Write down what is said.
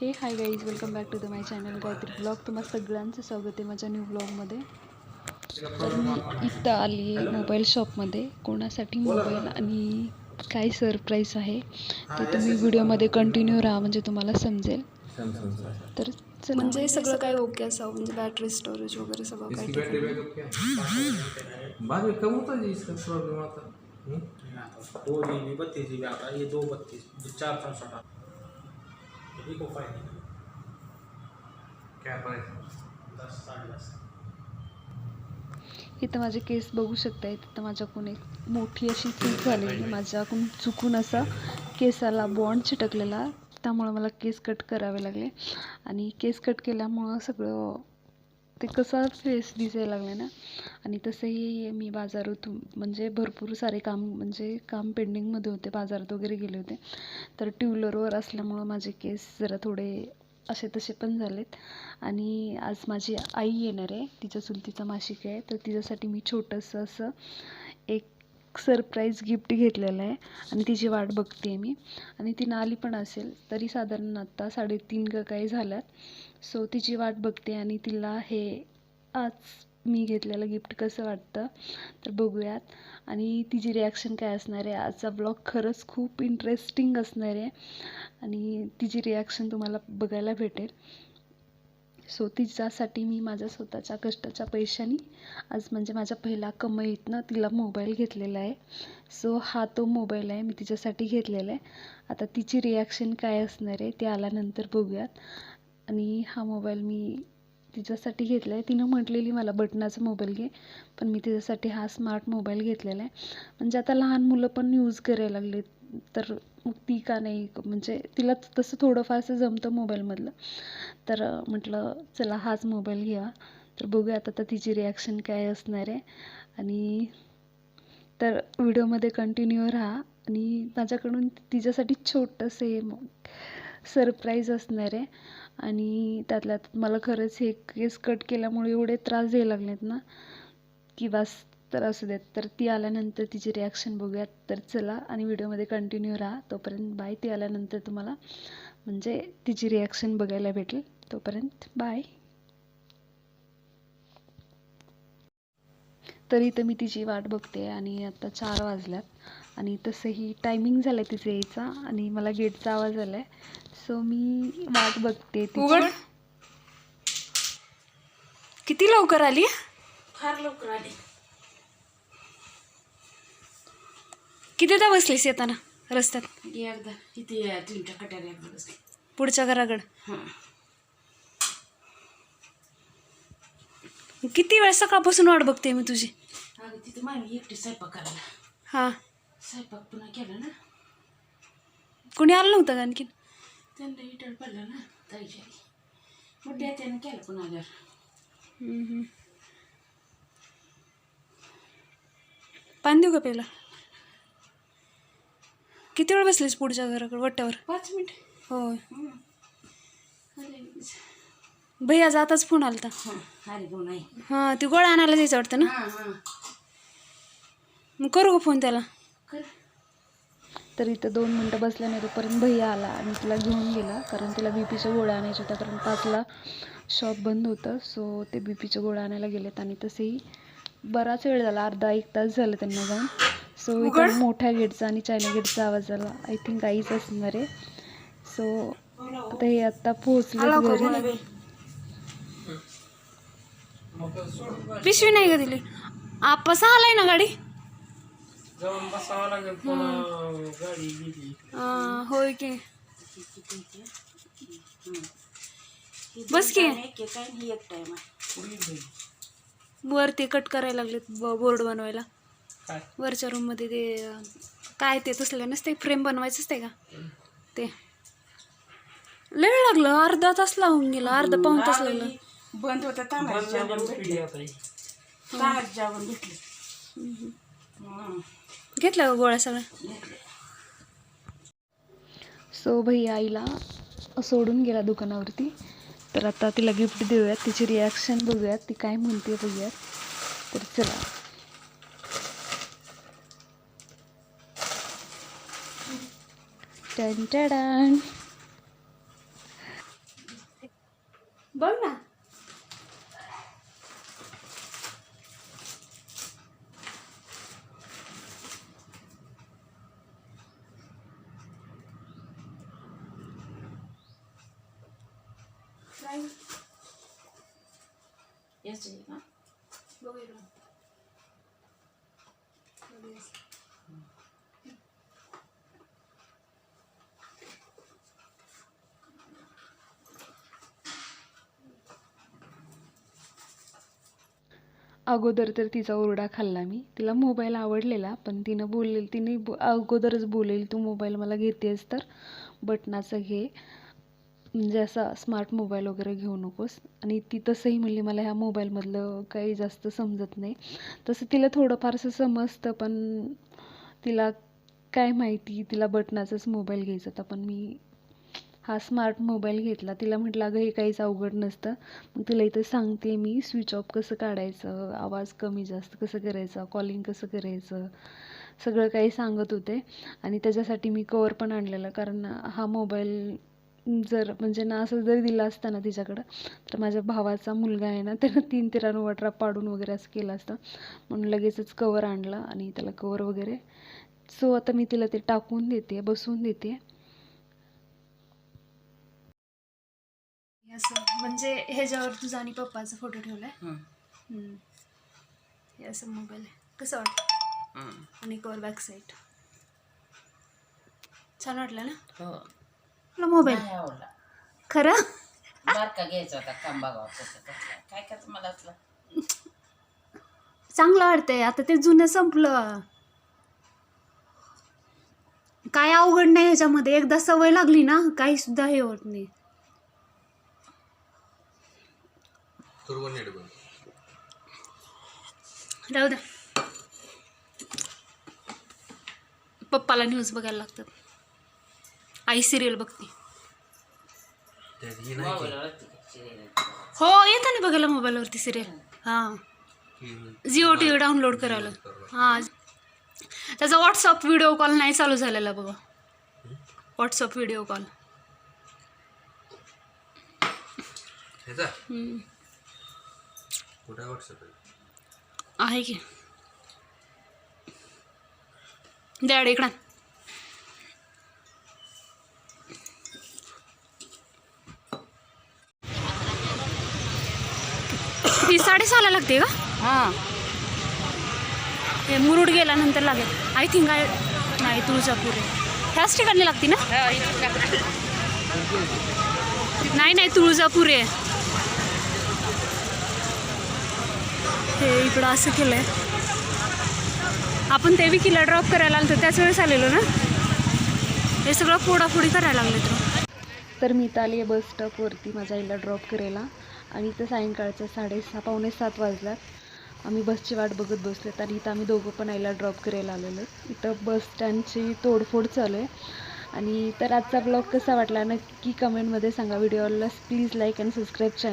Hey hi guys welcome back to the my channel Gayatri blog तुम्हा सगळ्यांचं स्वागत आहे माझ्या न्यू ब्लॉगमध्ये तर मी इथं आली आहे मोबाईल शॉपमध्ये कोणासाठी मोबाईल आणि काय सरप्राईज आहे ते तुम्ही व्हिडिओमध्ये कंटिन्यू राहा म्हणजे तुम्हाला समजेल. तर म्हणजे सगळं काही ओके असावं? म्हणजे बॅटरी स्टोरेज वगैरे सगळं क्या बाद में कम होता है इसका प्रॉब्लम आता हम्म? दो जी बी बत्तीस जी बी आता ये दो बत्तीस चार चौसठ आता ये को फाइव क्या प्राइस दस साढ़े दस. इथं माझे केस बघू शकता तिथं माझ्याकडून एक मोठी अशी चूक झालेली माझ्याकडून चुकून असा केसाला बॉन्ड चिटकलेला. त्यामुळं मला केस कट करावे लागले. आणि केस कट केल्यामुळं सगळं ते कसा फेस दिसायला लागले ना? आणि तसंही मी बाजारातून म्हणजे भरपूर सारे काम म्हणजे काम पेंडिंगमध्ये होते. बाजारात वगैरे गेले होते. तर ट्युलरवर असल्यामुळं माझे केस जरा थोडे असे तसे पण झालेत. आणि आज माझी आई येणार आहे. तिच्या चुलतीचा मासिक आहे. तर तिच्यासाठी मी छोटंसं असं एक सरप्राईज गिफ्ट घेतलेलं आहे. आणि तिची वाट बघते मी. आणि ती आली पण असेल तरी साधारण आत्ता साडेतीन का काही झाल्यात. सो तिची वाट बघते आणि तिला हे आज मी घेतलेलं गिफ्ट कसं वाटतं तर बघूयात. आणि तिची रिॲक्शन काय असणार आहे? आजचा ब्लॉग खरंच खूप इंटरेस्टिंग असणार आहे. आणि तिची रिॲक्शन तुम्हाला बघायला भेटेल. सो तिच्यासाठी मी माझ्या स्वतःच्या कष्टाच्या पैशानी आज म्हणजे माझ्या पहिल्या कमाईतनं तिला मोबाईल घेतलेला आहे. सो हा तो मोबाईल आहे मी तिच्यासाठी घेतलेला आहे. आता तिची रिॲक्शन काय असणार आहे ते आल्यानंतर बघूयात. आणि हा मोबाईल मी तिच्यासाठी घेतला आहे तिनं म्हटलेली मला बटनाचा मोबाईल घे. पण मी तिच्यासाठी हा स्मार्ट मोबाईल घेतलेला आहे. म्हणजे आता लहान मुलं पण यूज करायला लागले तर मग ती का नाही? म्हणजे तिला तसं थोडंफारसं जमतं मोबाईलमधलं. तर म्हटलं चला हाच मोबाईल घ्या. तर बघूया आता तर तिची रिॲक्शन काय असणार आहे. आणि तर व्हिडिओमध्ये कंटिन्यू राहा. आणि माझ्याकडून तिच्यासाठी छोटंसं हे सरप्राईज असणार आहे. आणि त्यातल्या त्यात मला खरंच हे केस कट केल्यामुळे एवढे त्रास द्यायला लागलेत ना की बस तर असू देत. तर ती आल्यानंतर तिची रिॲक्शन बघूयात. तर चला आणि व्हिडिओमध्ये कंटिन्यू राहा. तोपर्यंत बाय ती आल्यानंतर तुम्हाला म्हणजे तिची रिॲक्शन बघायला भेटेल. तोपर्यंत बाय तरी तर मी तिची वाट बघते आणि आता चार वाजल्यात. आणि तसंही टायमिंग झालं आहे तिचं यायचा आणि मला गेटचा आवाज आला आहे सो मी वाट बघते उघड. तिची किती लवकर आली? फार लवकर आली. कितीदा बसलीस येताना रस्त्यात? एकदा इथे तुमच्या कट्याला एकदा बसली. पुढच्या घराकडं. हां. किती वेळ सकाळपासून वाट बघते मी तुझी? अगं तिथं मामी एकटी स्वयंपाक करायला. हां. स्वयंपाक पुन्हा केला ना? कोणी आलं नव्हतं का आणखीन? त्यांना हिटर पडलं ना ताईच्या मोठ्या त्यानं केलं पुन्हा आल्यावर. हम्म, हम्म. पाणी देऊ का पहिला किती वेळ बसलीस पुढच्या घराकडे वट्ट्यावर? पाच मिनिट? होय. अरे भैया जाताच फोन आलता. हां अरे गो नाही. हां ती गोळ्या आणायला जायचं वाटतं ना? हां हां. मग करू का फोन त्याला? तर इथं दोन मिनटं बसल्या नाही तोपर्यंत भैया आला आणि तिला घेऊन गेला कारण तिला बी पीच्या गोळ्या आणायच्या होत्या कारण पाचला शॉप बंद होतं. सो ते बी पीच्या गोळ्या आणायला गेलेत आणि तसेही बराच वेळ झाला अर्धा एक तास झालं त्यांना जाऊन. सो इकडे मोठ्या गेटचा आणि चायना गेटचा आवाज आला. आय थिंक आईच असणार आहे. सो आता हे आत्ता पोहोचले घरी. पिशवी नाही का दिली? आपसा आलाय ना गाडी? जाऊन बसावं लागेल पुन्हा गाडी गेली अं, होय की. बस की. एक एक आहे आणि एक टाइम आहे पुढे जाईल वर ते कट करायला लागलेत बोर्ड बनवायला. काय? वरच्या रूममध्ये ते अं, काय ते तसलं नसते फ्रेम बनवायचं असते का? ते. लय वेळ लागलं अर्धा तास लावून गेला अर्धा पाऊन तास लागलं. बंद होतं जेवण भेटले आता. तांदळाचं जेवण भेटले. घेतल्या का गोळ्या सगळ्या? घेतले सो भैया आईला सोडून गेला दुकानावरती. तर आता तिला गिफ्ट देऊयात तिची रिॲक्शन बघूयात ती काय म्हणते बघूयात. तर चला. टन टडान बघ ना. याची ना बघ इकडं. अगोदर तर तिचा ओरडा खाल्ला मी. तिला मोबाईल आवडलेला पण तिनं बोललेली तिने अगोदरच बोललेली तू मोबाईल मला घेतेस तर? बटनाचा घे म्हणजे असा स्मार्ट मोबाईल वगैरे घेऊ नकोस. आणि ती तसंही म्हणली मला ह्या मोबाईलमधलं काही जास्त समजत नाही. तसं तिला थोडंफारसं समजतं पण तिला काय माहिती तिला बटनाचाच मोबाईल घ्यायचा होता. पण मी हा स्मार्ट मोबाईल घेतला. तिला म्हटलं अगं हे काहीच अवघड नसतं. मग तिला इथं सांगते मी स्विच ऑफ कसं काढायचं आवाज कमी जास्त कसं करायचं कॉलिंग कसं करायचं सगळं काही सांगत होते. आणि त्याच्यासाठी मी कवर पण आणलेलं कारण हा मोबाईल जर म्हणजे ना असं जर दिला असता ना तिच्याकडं तर माझ्या भावाचा मुलगा आहे ना त्यानं तीन तिरानं वटरा पाडून वगैरे असं केलं असतं. म्हणून लगेचच कवर आणलं आणि त्याला कवर वगैरे. सो आता मी तिला ते टाकून देते बसवून देते. असं म्हणजे ह्याच्यावर तुझा आणि पप्पाचा फोटो ठेवलाय? हम्म. हे असं मोबाईल आहे कसं वाटतं आणि कवर बॅक साईड छान वाटलं ना? हो. तुला मोबाईल. नाही आवडला. खरं? बारका घ्यायचा होता खांबा गावाचा काय काय मला असला? चांगलं वाटतंय आता ते जुनं संपलं. काय अवघड नाही ह्याच्यामध्ये एकदा सवय लागली ना काही सुद्धा हे होत नाही. तुरवण नेट बघ राहू द्या. पप्पाला न्यूज बघायला लागतात. आई सिरियल बघते. ही नाही येतं ना बघायला मोबाईलवरती सिरियल हां. जिओ टी व्ही डाउनलोड करायला. हां. त्याचा व्हॉट्सअप व्हिडिओ कॉल नाही चालू झालेला बघा. व्हॉट्सअप व्हिडिओ कॉल आहे की. द्याड इकडं. ती साडेसहाला लागते का? हां. हे मुरुड गेल्यानंतर लागेल. आय थिंक आय नाही तुळजापूर आहे. ह्याच ठिकाणी लागते ना? नाही नाही तुळजापूर आहे. हे इकडं असं केलंय. आपण ते विकीला ड्रॉप करायला आलो होतो त्याच वेळेस आलेलो ना? हे सगळं फोडाफोडी करायला लागले तर तर मी इथं आली आहे बस स्टॉपवरती माझ्या आईला ड्रॉप करायला. आणि इथं सायंकाळचं साडेसहा पावणे सात वाजला आम्ही बसची वाट बघत बसलेत आणि इथं आम्ही दोघं पण आईला ड्रॉप करायला आलेलो इथं बस स्टँडची तोडफोड चालू आहे. आणि तर आजचा ब्लॉग कसा वाटला नक्की कमेंटमध्ये सांगा. व्हिडिओला please like and subscribe channel